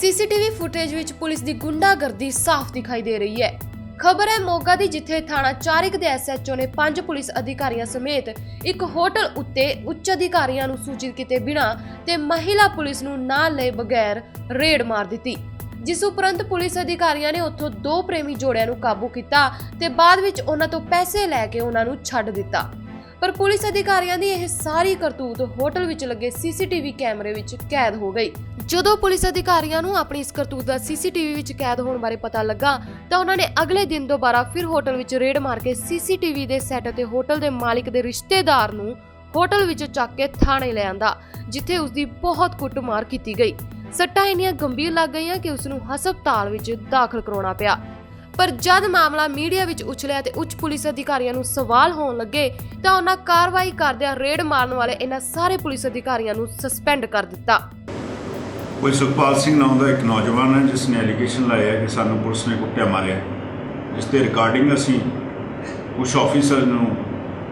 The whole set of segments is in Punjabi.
ਸੀਸੀਟੀਵੀ ਫੁਟੇਜ ਵਿੱਚ ਪੁਲਿਸ ਦੀ ਗੁੰਡਾਗਰਦੀ ਸਾਫ਼ ਦਿਖਾਈ ਦੇ ਰਹੀ ਹੈ। ਖਬਰ ਹੈ, ਮੋਗਾ ਦੀ ਜਿੱਥੇ ਥਾਣਾ ਚਾਰਿਕ ਦੇ ਐਸਐਚਓ ਨੇ ਪੰਜ ਪੁਲਿਸ ਅਧਿਕਾਰੀਆਂ ਸਮੇਤ ਇੱਕ ਹੋਟਲ ਉੱਤੇ ਉੱਚ ਅਧਿਕਾਰੀਆਂ ਨੂੰ ਸੂਚਿਤ ਕੀਤੇ ਬਿਨਾਂ ਤੇ ਮਹਿਲਾ ਪੁਲਿਸ ਨੂੰ ਨਾਲ ਲਏ ਬਗੈਰ ਰੇਡ ਮਾਰ ਦਿੱਤੀ। ਜਿਸ ਉਪਰੰਤ ਪੁਲਿਸ ਅਧਿਕਾਰੀਆਂ ਨੇ ਉੱਥੋਂ ਦੋ ਪ੍ਰੇਮੀ ਜੋੜਿਆਂ ਨੂੰ ਕਾਬੂ ਕੀਤਾ ਤੇ ਬਾਅਦ ਵਿੱਚ ਉਹਨਾਂ ਤੋਂ ਪੈਸੇ ਲੈ ਕੇ ਉਹਨਾਂ ਨੂੰ ਛੱਡ ਦਿੱਤਾ। ਪਰ ਪੁਲਿਸ ਅਧਿਕਾਰੀਆਂ ਦੀ ਇਹ ਸਾਰੀ ਕਰਤੂਤ ਹੋਟਲ ਵਿੱਚ ਲੱਗੇ ਸੀਸੀਟੀਵੀ ਕੈਮਰੇ ਵਿੱਚ ਕੈਦ ਹੋ ਗਈ। ਜਦੋਂ ਪੁਲਿਸ ਅਧਿਕਾਰੀਆਂ ਨੂੰ ਆਪਣੀ ਇਸ ਕਰਤੂਤ ਦਾ ਸੀਸੀਟੀਵੀ ਵਿੱਚ ਕੈਦ ਹੋਣ ਬਾਰੇ ਪਤਾ ਲੱਗਾ, ਤਾਂ ਉਹਨਾਂ ਨੇ ਅਗਲੇ ਦਿਨ ਦੁਬਾਰਾ ਫਿਰ ਹੋਟਲ ਵਿੱਚ ਰੇਡ ਮਾਰ ਕੇ ਸੀਸੀਟੀਵੀ ਦੇ ਸੈੱਟ ਅਤੇ ਹੋਟਲ ਦੇ ਮਾਲਿਕ ਦੇ ਰਿਸ਼ਤੇਦਾਰ ਨੂੰ ਹੋਟਲ ਵਿੱਚ ਚੱਕ ਕੇ ਥਾਣੇ ਲੈ ਆਂਦਾ, ਜਿੱਥੇ ਉਸ ਦੀ ਬਹੁਤ ਕੁੱਟਮਾਰ ਕੀਤੀ ਗਈ। ਸੱਟਾਂ ਇੰਨੀਆਂ ਗੰਭੀਰ ਲੱਗ ਗਈਆਂ ਕਿ ਉਸ ਨੂੰ ਹਸਪਤਾਲ ਵਿੱਚ ਦਾਖਲ ਕਰਾਉਣਾ ਪਿਆ। ਪਰ ਜਦ ਮਾਮਲਾ ਮੀਡੀਆ ਵਿੱਚ ਉਛਲਿਆ ਤੇ ਉੱਚ ਪੁਲਿਸ ਅਧਿਕਾਰੀਆਂ ਨੂੰ ਸਵਾਲ ਹੋਣ ਲੱਗੇ, ਤਾਂ ਉਹਨਾਂ ਕਾਰਵਾਈ ਕਰਦਿਆਂ ਰੇਡ ਮਾਰਨ ਵਾਲੇ ਇਹਨਾਂ ਸਾਰੇ ਪੁਲਿਸ ਅਧਿਕਾਰੀਆਂ ਨੂੰ ਸਸਪੈਂਡ ਕਰ ਦਿੱਤਾ। ਕੋਈ ਸੁਖਪਾਲ ਸਿੰਘ ਨਾਮ ਦਾ ਇੱਕ ਨੌਜਵਾਨ ਹੈ ਜਿਸ ਨੇ ਐਲੀਗੇਸ਼ਨ ਲਾਇਆ ਕਿ ਸਾਨੂੰ ਪੁਲਿਸ ਨੇ ਕੁੱਟਿਆ, ਮਾਰਿਆ ਜਿਸ ਤੇ ਰਿਕਾਰਡਿੰਗ ਅਸੀਂ ਕੁਝ ਆਫੀਸਰ ਨੂੰ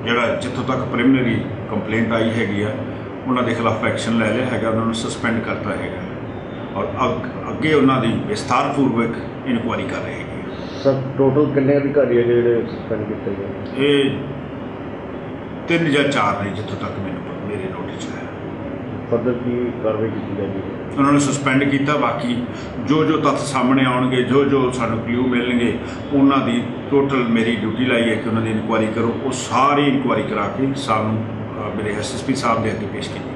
ਜਿਹੜਾ ਜਿੱਥੋਂ ਤੱਕ ਪ੍ਰੀਲਿਮਿਨਰੀ ਕੰਪਲੇਂਟ ਆਈ ਹੈਗੀ ਆ, ਉਹਨਾਂ ਦੇ ਖਿਲਾਫ ਐਕਸ਼ਨ ਲੈ ਲਿਆ ਹੈਗਾ, ਉਹਨਾਂ ਨੂੰ ਸਸਪੈਂਡ ਕਰਤਾ ਹੈਗਾ। ਔਰ ਅੱਗੇ ਉਹਨਾਂ ਦੀ ਵਿਸਥਾਰਪੂਰਵਕ ਇਨਕੁਆਇਰੀ ਕਰ ਰਹੇ ਹੈਗੇ ਸਰ ਟੋਟਲ ਕਿੰਨੇ ਅਧਿਕਾਰੀ ਹੈਗੇ ਜਿਹੜੇ ਸਸਪੈਂਡ ਕੀਤੇ ਗਏ? ਇਹ ਤਿੰਨ ਜਾਂ ਚਾਰ ਨੇ ਜਿੱਥੋਂ ਤੱਕ ਮੈਨੂੰ ਮੇਰੇ ਨੋਟਿਸ ਹੈ ਫਰਦਰ ਕੀ ਕਾਰਵਾਈ ਕੀਤੀ ਜਾਏਗੀ? ਉਹਨਾਂ ਨੂੰ ਸਸਪੈਂਡ ਕੀਤਾ ਬਾਕੀ ਜੋ ਜੋ ਤੱਥ ਸਾਹਮਣੇ ਆਉਣਗੇ ਜੋ ਜੋ ਸਾਨੂੰ ਕਲੂ ਮਿਲਣਗੇ ਉਹਨਾਂ ਦੀ ਟੋਟਲ ਮੇਰੀ ਡਿਊਟੀ ਲਾਈ ਹੈ ਕਿ ਉਹਨਾਂ ਦੀ ਇਨਕੁਆਇਰੀ ਕਰੋ। ਉਹ ਸਾਰੀ ਇਨਕੁਆਇਰੀ ਕਰਾ ਕੇ ਸਾਨੂੰ ਅ, ਮੇਰੇ ਐਸਐਸਪੀ ਸਾਹਿਬ ਦੇ ਅੱਗੇ ਪੇਸ਼ ਕੀਤੀ